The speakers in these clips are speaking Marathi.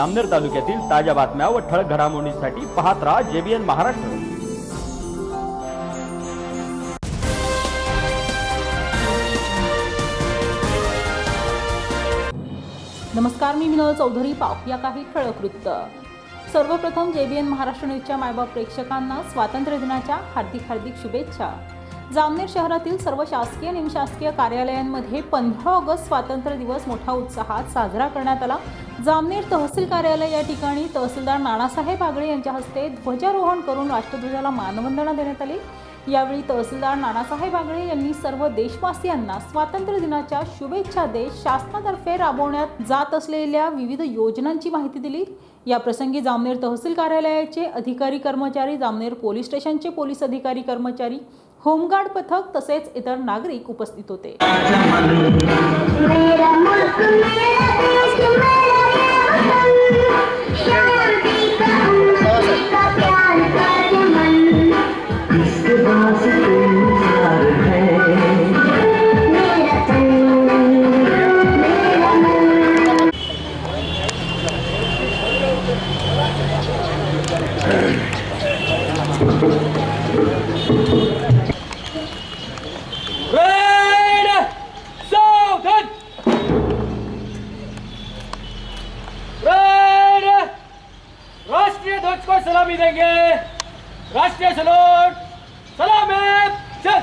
आमनेर तालुक्यातील ताज्या बातम्या व ठळक घडामोडींसाठी पाहत राहा जेबीएन महाराष्ट्र. नमस्कार मी विनोद चौधरी. पाप या काही ठळक वृत्त. सर्वप्रथम जेबीएन महाराष्ट्र न्यूजच्या मायबाप प्रेक्षकांना स्वातंत्र्य दिनाच्या हार्दिक हार्दिक शुभेच्छा. जामनेर शहरातील सर्व शासकीय निमशासकीय कार्यालयांमध्ये पंधरा ऑगस्ट स्वातंत्र्य दिवस मोठ्या उत्साहात साजरा करण्यात आला. जामनेर तहसील कार्यालय या ठिकाणी तहसीलदार नानासाहेब आगळे यांच्या हस्ते ध्वजारोहण करून राष्ट्रध्वजाला मानवंदना देण्यात आली. यावेळी तहसीलदार नानासाहेब आगळे यांनी सर्व देशवासियांना स्वातंत्र्य दिनाच्या शुभेच्छा देत शासनातर्फे राबवण्यात जात असलेल्या विविध योजनांची माहिती दिली. या प्रसंगी जामनेर तहसील कार्यालयाचे अधिकारी कर्मचारी जामनेर पोलीस स्टेशनचे पोलीस अधिकारी कर्मचारी होमगार्ड पथक तसेच इतर नागरिक उपस्थित होते. सलामी देंगे. राष्ट्रीय सलोट. है. चल.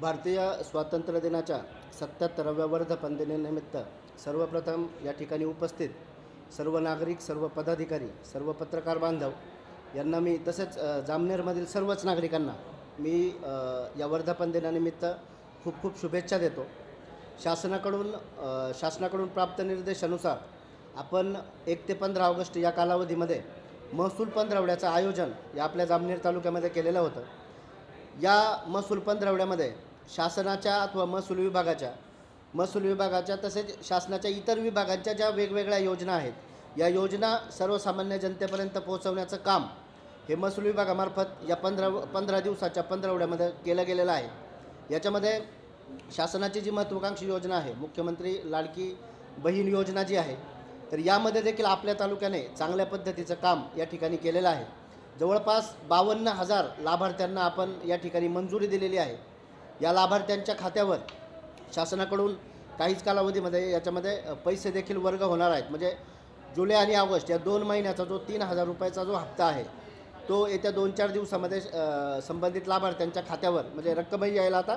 भारतीय स्वातंत्र्य दिनाच्या सत्याहत्तराव्या वर्धपनदिनानिमित्त सर्वप्रथम या ठिकाणी उपस्थित सर्व नागरिक सर्व पदाधिकारी सर्व पत्रकार बांधव यांना मी तसेच जामनेरमधील सर्वच नागरिकांना मी या वर्धापन दिनानिमित्त खूप खूप शुभेच्छा देतो. शासनाकडून शासनाकडून प्राप्त निर्देशानुसार आपण एक ते पंधरा ऑगस्ट या कालावधीमध्ये महसूल पंधरवड्याचं आयोजन या आपल्या जामनेर तालुक्यामध्ये केलेलं होतं. या महसूल पंधरवड्यामध्ये शासनाच्या अथवा महसूल विभागाच्या महसूल विभागाच्या तसेच शासनाच्या इतर विभागांच्या ज्या वेगवेगळ्या योजना आहेत या योजना सर्वसामान्य जनतेपर्यंत पोहोचवण्याचं काम हे महसूल विभागामार्फत या पंधरा पंधरा दिवसाच्या पंधरवड्यामध्ये केलं गेलेलं आहे. याच्यामध्ये शासनाची जी महत्त्वाकांक्षी योजना आहे मुख्यमंत्री लाडकी बहीण योजना जी आहे तर यामध्ये देखील आपल्या तालुक्याने चांगल्या पद्धतीचं काम या ठिकाणी केलेलं आहे. जवळपास बावन्न हजार लाभार्थ्यांना आपण या ठिकाणी मंजुरी दिलेली आहे. या लाभार्थ्यांच्या खात्यावर शासनाकडून काहीच कालावधीमध्ये याच्यामध्ये पैसे देखील वर्ग होणार आहेत. म्हणजे जुलै आणि ऑगस्ट या दोन महिन्याचा जो तीन हजार रुपयाचा जो हप्ता आहे तो येत्या दोन चार दिवसामध्ये संबंधित लाभार्थ्यांच्या खात्यावर म्हणजे रक्कमही यायला आता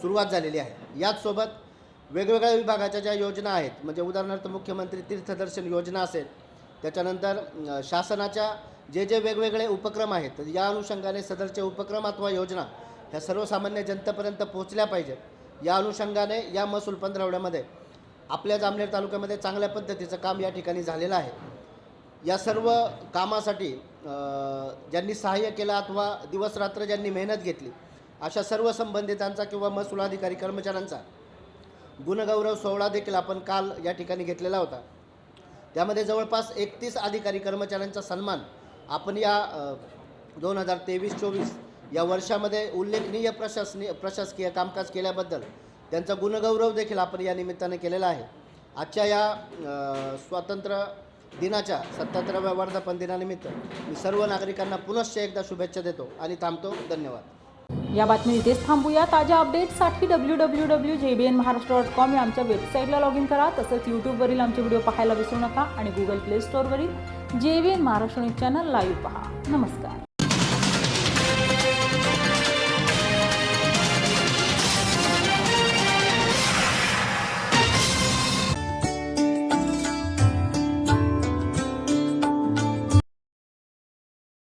सुरुवात झालेली आहे. याचसोबत वेगवेगळ्या विभागाच्या ज्या योजना आहेत म्हणजे उदाहरणार्थ मुख्यमंत्री तीर्थदर्शन योजना असेल त्याच्यानंतर शासनाच्या जे जे वेगवेगळे उपक्रम आहेत या अनुषंगाने सदरचे उपक्रम अथवा योजना ह्या सर्वसामान्य जनतेपर्यंत पोहोचल्या पाहिजेत. या अनुषंगाने या महसूल पंधरवड्यामध्ये आपल्या जामनेर तालुक्यामध्ये चांगल्या पद्धतीचं काम या ठिकाणी झालेलं आहे. या सर्व कामासाठी ज्यांनी सहाय्य केलं अथवा दिवसरात्र ज्यांनी मेहनत घेतली अशा सर्व संबंधितांचा किंवा महसूल अधिकारी कर्मचाऱ्यांचा गुणगौरव सोहळा देखील आपण काल या ठिकाणी घेतलेला होता. त्यामध्ये जवळपास एकतीस अधिकारी कर्मचाऱ्यांचा सन्मान आपण या दोन हजार तेवीस चोवीस या वर्षामध्ये उल्लेखनीय प्रशासनीय प्रशासकीय कामकाज केल्याबद्दल त्यांचा गुणगौरव देखील आपण या निमित्ताने केलेला आहे. आजच्या या स्वातंत्र्य दिनाच्या सत्याहत्तराव्या वर्धापन दिनानिमित्त मी सर्व नागरिकांना पुनश्च एकदा शुभेच्छा देतो आणि थांबतो. धन्यवाद. या बातमी इथेच थांबूया ताज्या अपडेट्ससाठी W W W J B N Maharashtra dot com या आमच्या वेबसाईटला लॉग इन करा. तसंच यूट्यूबवरील आमचे व्हिडिओ पाहायला विसरू नका आणि Google play स्टोअरवरील J B N Maharashtra news channel live पहा. नमस्कार.